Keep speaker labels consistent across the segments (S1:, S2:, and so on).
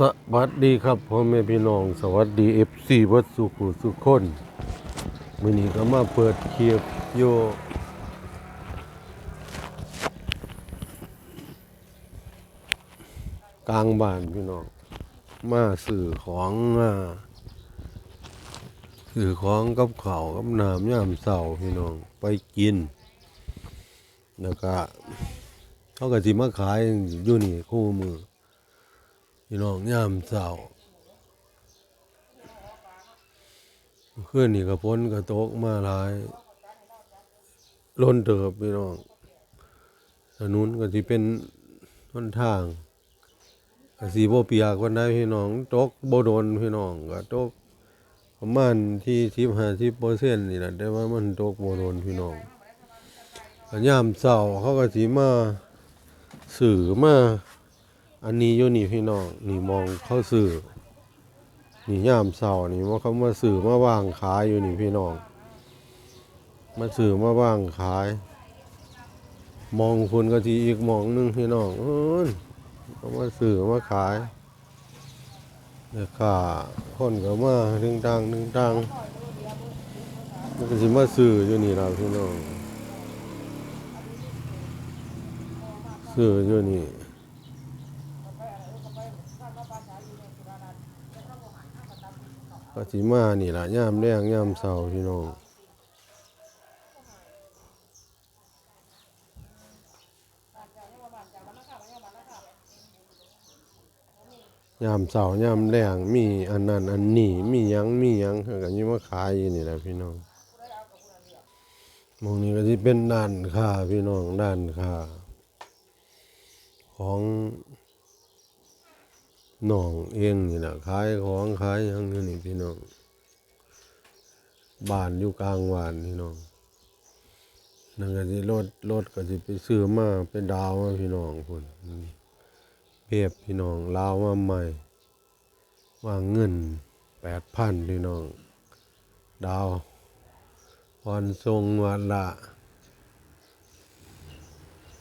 S1: สวัสดีครับพ่อแม่พี่น้อง สวัสดีเอฟซีวัดสุขุสุขคนมือนี้ก็มาเปิดเคลิปโยกลางบ้านพี่น้อง มาสื่อของมาสื่อของกับข้าวกับน้ำยามเสาพี่น้องไปกิน แล้วก็เขาก็สิมาขายอยู่นี่คู่มือ พี่น้องยามเช้าขึ้นนี่ก็พ้นก็ตกมาหลาย ล้นเติบพี่น้องถนนก็สิเป็นหนทางก็สิบ่เปียกวันใดพี่น้องตกบ่โดนพี่น้องก็ตกประมาณที่10-50%นี่แหละแต่ว่ามันตกบ่โดนพี่น้องก็ยามเช้าเขาก็สิมาสื่อมา อันนี้อยู่นี่พี่น้องนี่มองเข้าสื่อนี่ยามเสานี่ว่าเขามาสื่อมาวางขายอยู่นี่พี่น้อง มาสื่อมาวางขาย มองคุณก็ทีอีกมองหนึงพี่น้องเอ้ยเขามาสื่อมาขายแล้วก็คนก็มาถึงตังถึงตังมันก็สิมาสื่ออยู่นี่เราพี่น้องสื่ออยู่นี่ ก็สิมานี่ล่ะย่ามแรงย่ามเช้าพี่น้องยามเช้ายามแรงมีอันนั้นอันนี้มียังมียังเขาก็ยิมาขายอยู่นี่แหละพี่น้องมองนี้ก็สิเป็นด้านค้าพี่น้องด้านค้าของ น้องเองนี่แหละขายของขายหยังนี่พี่น้องบ้านอยู่กลางวานพี่น้องนั่นก็สิรถรถก็สิไปซื้อมาไปดาวมาพี่น้องพุ่นเพียบพี่น้องลาวมาใหม่วางเงินแปดพันพี่น้อง ดาวพรทรงวันละ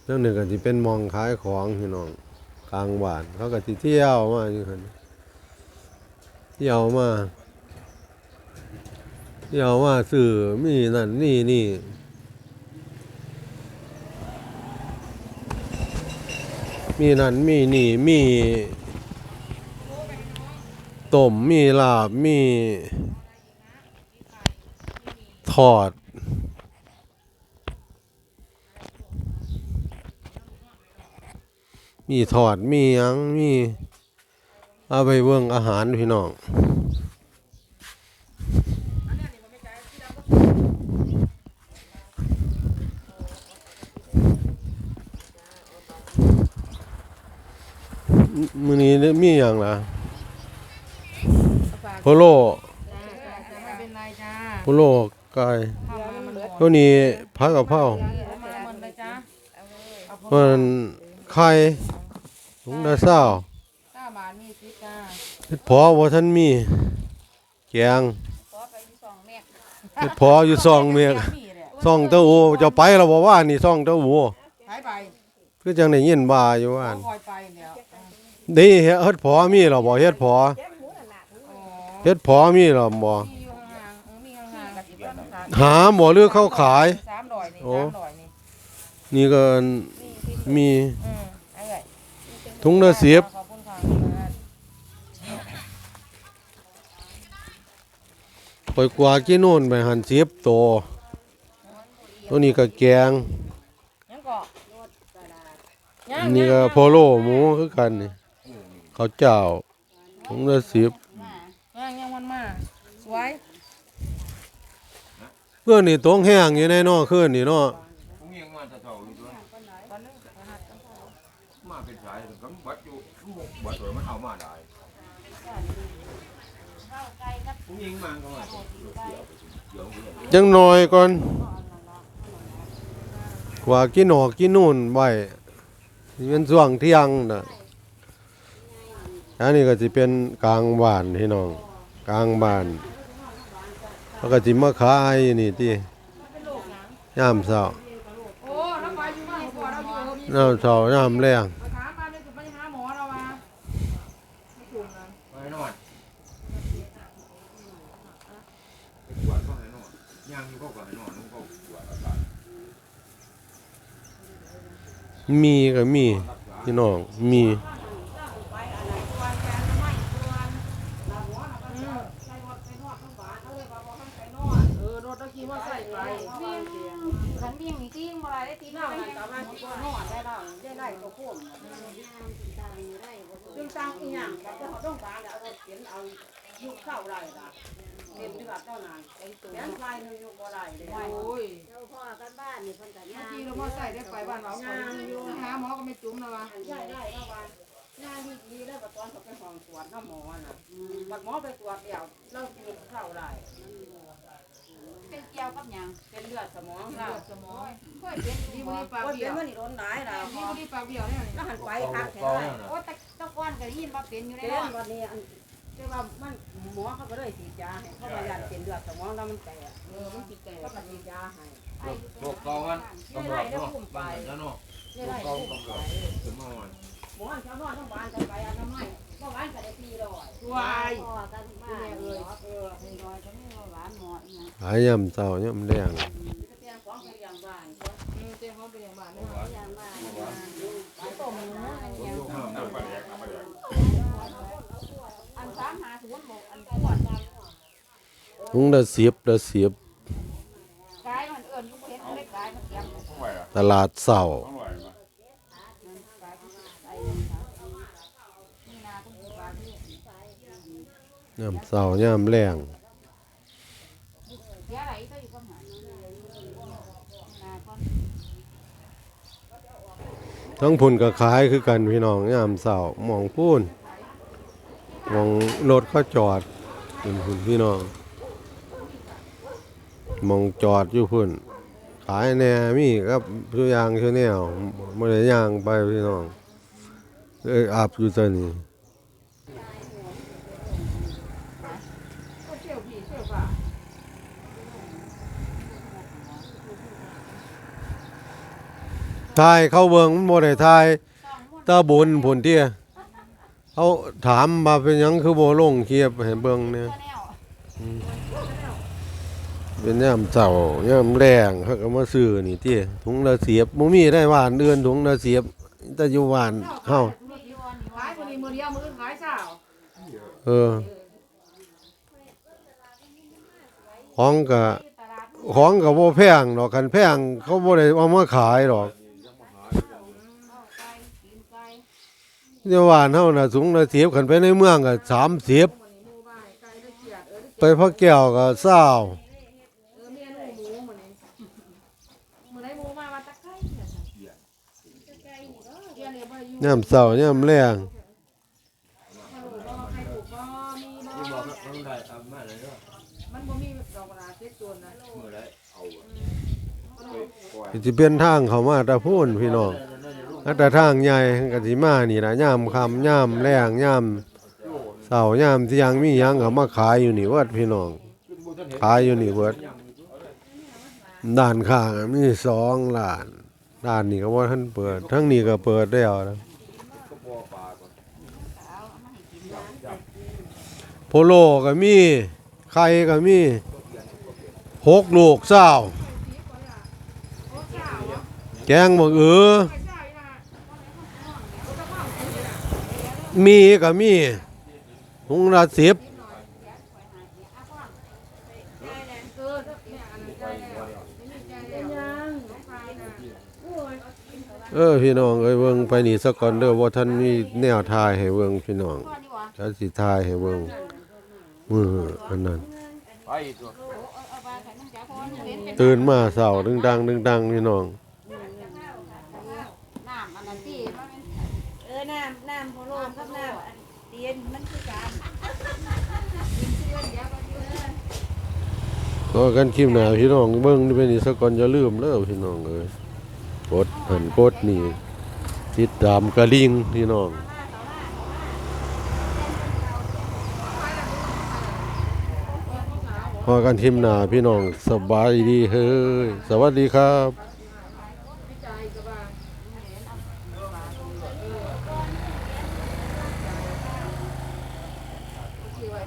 S1: เรื่องหนึ่งก็สิเป็นมองขายของพี่น้อง กลางบ้าน เขาก็สิเที่ยวมาอยู่หั่นเที่ยวมาเที่ยวมาซื้อมีนั่นนี่นี่มีนั่นมีนี่มีต้มมีลาบมีทอด มีทอดมีหยังมีเอาไปเบิ่งอาหารพี่น้องมมื้อนี้มีหยังล่ะโพโล
S2: จ้าจ้าจ้าไม่เป็นไรจ้า
S1: โพโลไก่
S2: ทำมามันเหลือ
S1: ตัวนี้ผักกะเพรา
S2: เอามามันเลยจ้าเอาพอ
S1: มันไข่ ถุงละเศร้า
S2: เก้าบาทมีสิจ้า
S1: เฮ็ดพอบ่ทันมีแกง
S2: ขอไปสองเมตร
S1: เฮ็ดพออยู่ซองเมีย
S2: มีแหละ
S1: ซ่องเต้าหูจะไปแล้วบ่ว่านี่ซ่องเต้าหู
S2: หายไป
S1: คือจังได้ยินว่าอยู่ว่า
S2: คอยไปเดี๋ยว
S1: ดีเฮ็ดพอมีแล้วบ่เฮ็ดพอ
S2: อ๋อ
S1: เฮ็ดพอมีแล้วบ่
S2: มีอยู่ห่างๆเออมีห่างๆกับสิบเอ็ดนะคะ
S1: หาหมอหรือเข้าขาย
S2: สามร้อยนี่
S1: โอ้
S2: สามร้อยนี่
S1: นี่ก็มี
S2: อืมไอ้เอ้ย
S1: ถุงละสิบ
S2: ขอบคุณค่ะ
S1: ปล่อยกว่ากี่โน่นไปหันสิบตัวตัวนี้ก็แกง
S2: ยังกาะยัง
S1: นี่ก็โพโลหมูคือกันนี่ข้าวเจ้าถุงละสิบ
S2: ยังยังมันมาสวย
S1: เพื่อนนี่ตรงแห้งอยู่ในนอคืนนี่เนาะ
S3: cái trái thì cấm bắt vô một bắt rồi mới ao mà lại cũng nhiên mà không à
S1: จังน้อยก่อนกว่ากินหอกกินนู่นไว้นี่เป็นช่วงเที่ยงน่ะอันนี้ก็สิเป็นกลางบ้านพี่น้อง กลางบ้านแล้วก็สิมาขายอยู่นี่ติยามเช้า
S2: โอ้แล้วไปอยู่นี่ก่อนเราอยู่
S1: ยามเช้ายามแรง
S2: ถามมาเลยคือไปหาหมอเราว่า มนะ
S3: ไปนอนไปกวาดก็ให้นอนย่างอยู่ก็ก็ให้นอนมันก็กวาดอากาศ
S1: มีก็มีพี่น้องมี
S2: เออรถตะกี้ว่าใส่ไป
S4: ขันเบี้ยงนี่ติ้งบ่ได้ได้ตี
S2: น้ามันกลับมาที่นอนได้แล้วได้ ได้ก็พุ่มจึงตั้งอีหยังก็จะเขาต้องการเอารถเข็นเอายุเข้าไรล่ะเต็มที่ว่าเท่านั้นไอ้ตัวนั้นไฟนึงยุบ่ได้เลยโอ้ย
S4: เจ้าพ่อกันบ้านนี่เพิ่นก็ย่าง
S2: ที่เราพอใส่ได้ไปบ้านเราคนอยู่หาหมอก็ไม่จุ้มนะวะได้ได้เมื่อวานงานที่ดีแล้วบัดตอนเขาไปห้องตรวจน้ำหมอน่ะบัดหมอไปตรวจเดี่ยวเรายุเข้าไร
S4: เป็นเกี่ยวกับหยัง
S2: เป็นเลือดสมองเรา
S4: สมองค่อยเป็น
S2: ดี
S4: ดี
S2: บุ
S4: บ่
S2: รีปลาเบี้ยวนี่ร้นหลายแล้ว
S4: ดีบ่ดีปากเบี้ยวเนี่ย
S2: แล้วหันไปคักแค่
S3: เก่า
S2: ไหน
S3: แล้วนะ
S4: โอ้ตะตะก้ อนก็ได้ยินว่าเป็นอยู่
S2: เต้
S4: แล้ว
S2: นวันนี้อันแต่ว่ามันหมอเขาก็เลยฉีดยาให้เขาบอกยันเป็นเลือดสมองแล้วมันแตกเออมันติดแตกเขาก็ฉีดยาให้
S3: โรคเก่ามันตำรวจเนาะบ้านแล้วเนาะ
S2: นี่
S3: โร
S2: ไร
S3: คเก่าตำรวจถึงมาวัน
S2: หมอชาวนอนทั้งบ้านกันไปอันน้ำไม้เมื่อวานก็ได้ตีร้อย
S4: วายพ่อกันบ้านเอ้ยเออเป็นรอยก็ไม่ว่าหวานหมออีหยัง
S1: หายามเช้ายามแรง
S2: จะเตรียมของไปอย่างบ้านอืมเตรียมของไปอย่างบ้านเนี่ย
S4: ย่างบ้านย่างต้มหมูอัน
S3: ผม
S4: หยัง
S3: ลูกห้ามน้ำปลาแดกน้ำปลาแดก
S4: อัน3 5 0บ่อันก่อน
S1: ถุงละ10ละ10
S4: กายมันเอิ้นอยู่บ่เห็นเลยกายบ
S3: ต
S1: ลาดเช้า
S3: ต้องไหวมา
S4: กายใส่นี่นาต้องสิบาทนี่
S1: ยามเช้ายามแรง
S4: เดี๋ยวอะไรก็อยู่กับหานาก่อน
S1: ทั้งพุ่นก็ขายคือกันพี่น้องยามเช้าหมองพูนหมองรถเขาจอดเป็นพุ่นพี่น้อง มองจอดอยู่พุ่น ขายแหน่มีครับทุกอยางชั่วแนวบ่ได้ย่างไปพี่น้องเอ้ยอาบอยู่ตอนนี้ทายเข้าเบิงมันบ่ได้ทายตาบุญผลเตี้ยเขาถามมาเป็นยังคือบ่ลงเคียบให้เบิงเนี่ย เป็นยามเช้ายามแรงเขาก็มาซื้อนี่ติถุงละเสียบบ่มีได้ว่านเดือนถุงละเสียบแต่อยู่ว่านเฮา
S4: นี่อยู่อันนี้
S2: ขายคนนี้มือเดียวมือขายเช้า
S1: เออของก็
S4: ตลาด
S1: ของก็บ่แพงดอกคันแพงเขาบ่ได้เอามาขายดอก
S4: เอาไก่กินไก่
S1: เดี๋ยวว่านเฮาน่ะถุงละเสียบคันไปในเมืองก็30
S2: หมู่บ้านไก่ได้เกียดเออ
S1: ไปพระแก้วก็20
S2: เออเมียหนูหมูเหมือนนี้มือไรหมูมาว่าตะไคร้เนี่ยตะไคร้นี่เนาะเดี๋ยวเนี่ ยบ่อยู่
S1: ยามเช้ายามแรง
S2: บ่รู้บ่ใครถูกบ่มีบ่
S3: ที่บอกว่าต้องได้ทำมาเลยเนาะ
S2: มันบ่มีดอกกระดาษเจ็ดตัวนะ
S3: เมื่อไรเอาอะปล่อย
S1: สิเป็นทางเข้ามาตะพูนพี่น้องอัตทางใหญ่ก็สิมานี่ล่ะยามค่ำยามแรงยามเช้ายามที่ยังมีหยังก็มาขายอยู่นี่เบิดพี่น้อง ขายอยู่นี่เบิดด้านข้างอะมีสองร้าน ด้านนี้ก็บ่ทันเปิด ทั้งนี้ก็เปิดแล้วนะ
S3: ก็พอปลาก่อน
S4: เอามาให้กินนะ
S1: โโลก็มีไข่ก็มีหกลูกเช้าแกงบักเอือมีก็มีถุงละสิบ
S2: เอี่ยนน้องพายน่ะโอ้ย
S1: เออพี่น้องเอ้ยเบิ่งไปนี่ซะก่อนเด้อว่าท่านมีแนวทายให้เบิ่งพี่น้อง
S4: พ่า
S1: ถ้าสิทายให้เบิ่ง มืออันนั้น
S3: ตื่
S4: น
S1: มาเช้าดึงดังดึงดังพี่น้อง
S4: น้ำอันนั้นที่มันเอ
S5: อน้ำน้ำโพโลกับน้ำอันเตียนมันคือกัน
S1: ก็กันคลิปหน้าพี่น้องเบิ่งนี่ซะก่อนอย่าลืมเด้อพี่น้องเอ้ยกดหันกดนี่ติดตามกระลิ่งพี่น้อง พอกันทิมหนาพี่น้องสบายดีเฮ้ย สวัสดีครับ